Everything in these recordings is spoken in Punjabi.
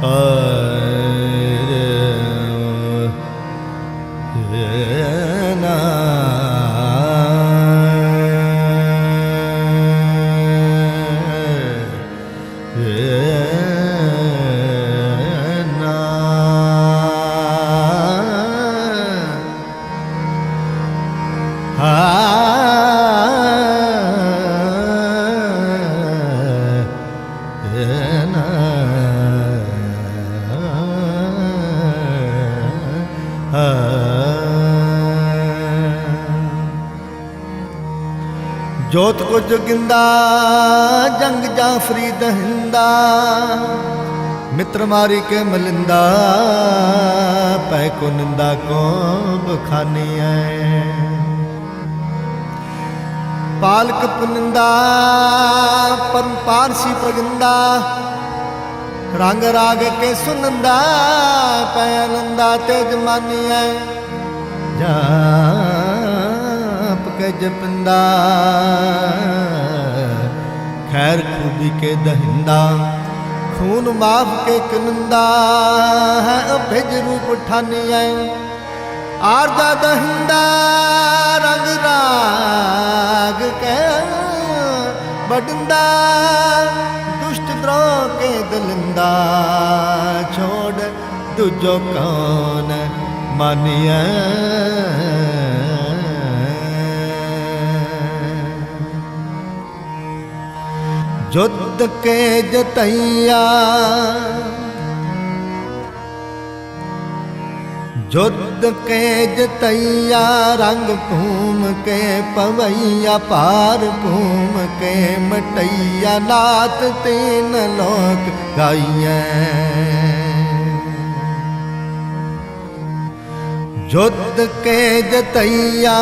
呃 ਜੋਤ ਕੋ ਜੋਗਿੰਦਾ ਜੰਗ ਜਾਫਰੀ ਦਹਿੰਦਾ ਮਿੱਤਰ ਮਾਰੀ ਕੇ ਮਲਿੰਦਾ ਪੈ ਕੋ ਨਿੰਦਾ ਕੋ ਬਖਾਨੀ ਐ। ਪਾਲਕ ਪੁਨਿੰਦਾ, ਪਰਮ ਪਾਰਸੀ ਪ੍ਰਗੰਦਾ ਰੰਗ ਰਾਗ ਕੇ ਸੁਨੰਦਾ ਪੈ ਆਨੰਦਾ ਤੇ ਜਮਾਨੀ ਐ। ਜਾਪ ਕੇ ਜਪੰਦਾ। ਖੈਰ ਕੇ ਦਹਿੰਦਾ, ਖੂਨ ਮਾਫ ਕੇ ਕਨੰਦਾ ਹੈ, ਅਭਿਜ ਰੂਪ ਠਾਨੀ ਐ ਦਹਿੰਦਾ, ਰੰਗ ਰਾਗ ਕੇ ਬਡੰਦਾ ਦੁਸ਼ਟ ਦਰੋ ਕੇ ਦਲਿੰਦਾ, ਛੋੜ ਦੂਜੋ ਕੌਣ ਮਾਨੀਐ ਜੁੱਧ ਕੇ ਜਤਈਆ ਜੁੱਧ ਕੇ ਜਤਈਆ ਰੰਗ ਭੂਮ ਕੇ ਪਵਈਆ ਪਾਰ ਭੂਮ ਕੇ ਮਟਈਆ ਨਾਤ ਤੀਨ ਲੋਕ ਗਾਈਐ। ਜੁੱਧ ਕੇ ਜਤਈਆ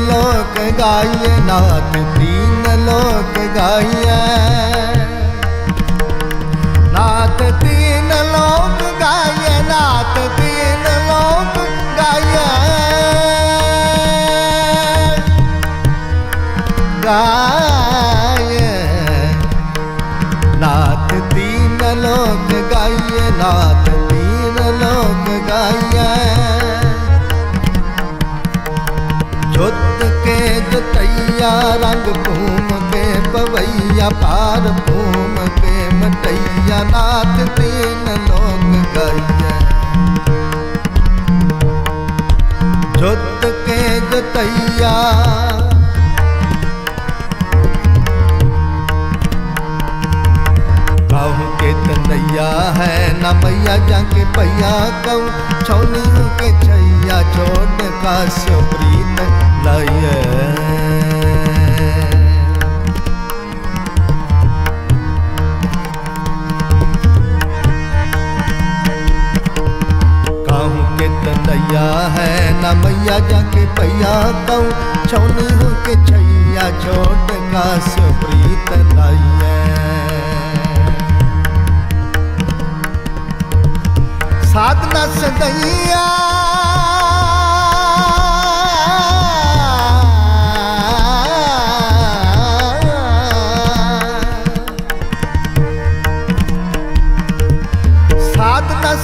ਲੋਕ ਗਾਈਐ ਨਾਥ ਤੀਨ ਲੋਕ ਗਾਈਐ ਨਾਥ ਤੀਨ ਲੋਕ ਗਾਈਐ ਨਾਥ ਤੀਨ ਲੋਕ ਗਾਈਐ ਗਾਈਐ ਜਤਈਆ ਰੰਗ ਭੂਮ ਕੇ ਪਵਈਆ ਪਾਰ ਭੂਮ ਕੇ ਮਟਈਆ ਨਾਥ ਤੀਨ ਲੋਕ ਗਾਈਐ। ਜੁੱਤ ਕੇ ਜਤਈਆ ਕਾਹੂ ਕੇ ਤਨਈਆ ਹੈ ਨਾ ਮਈਆ ਜਾਂਗੇ ਪਈਆ ਕਉ ਛੌਨੀ ਕੇ ਛਈਆ ਛੋੜ ਕਾਸਿਓ ਪ੍ਰੀਤ हूँ के तैया है ना मैया जाके पैया कहूँ छौनी हूँ के छैया छोट का सुप्रीत लाइए साधना सदैया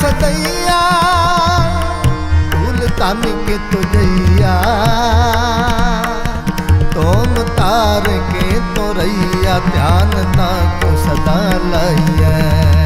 सदैया તન કે તુજૈયા તોમ તાર કે તો રૈયા ધ્યાન તા કો સદા લઈએ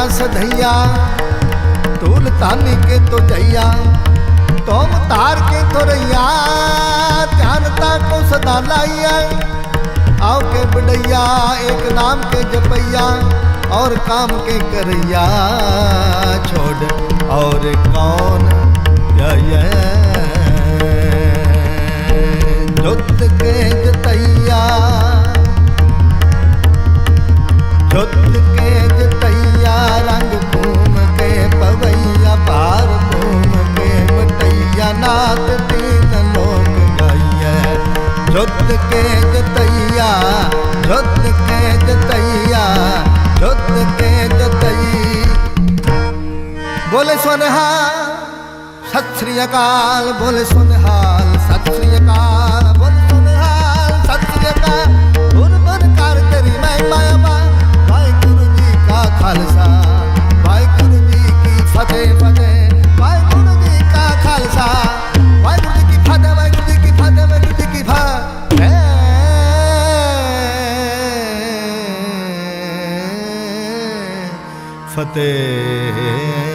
साधना सधैया, तूल तानी के तो जैया तुम तार के तो रैया ध्यानता को सदा लाइया। आओ के बड़ैया, एक नाम के जपैया, और काम के करैया। छोड़, और कौन जय? जुत के जतैया, जुत ਜੁੱਤ ਕੇ ਜਤਈਆ ਜੁੱਤ ਕੇ ਜਤਈਆ ਜੁੱਤ ਕੇ ਜਤਈ ਬੋਲੇ ਸੁਨਹਾ, ਸਤਿ ਸ੍ਰੀ ਅਕਾਲ, ਬੋਲੇ ਸੁਨਹਾਲ ਸਤਿ ਸ੍ਰੀ फतेह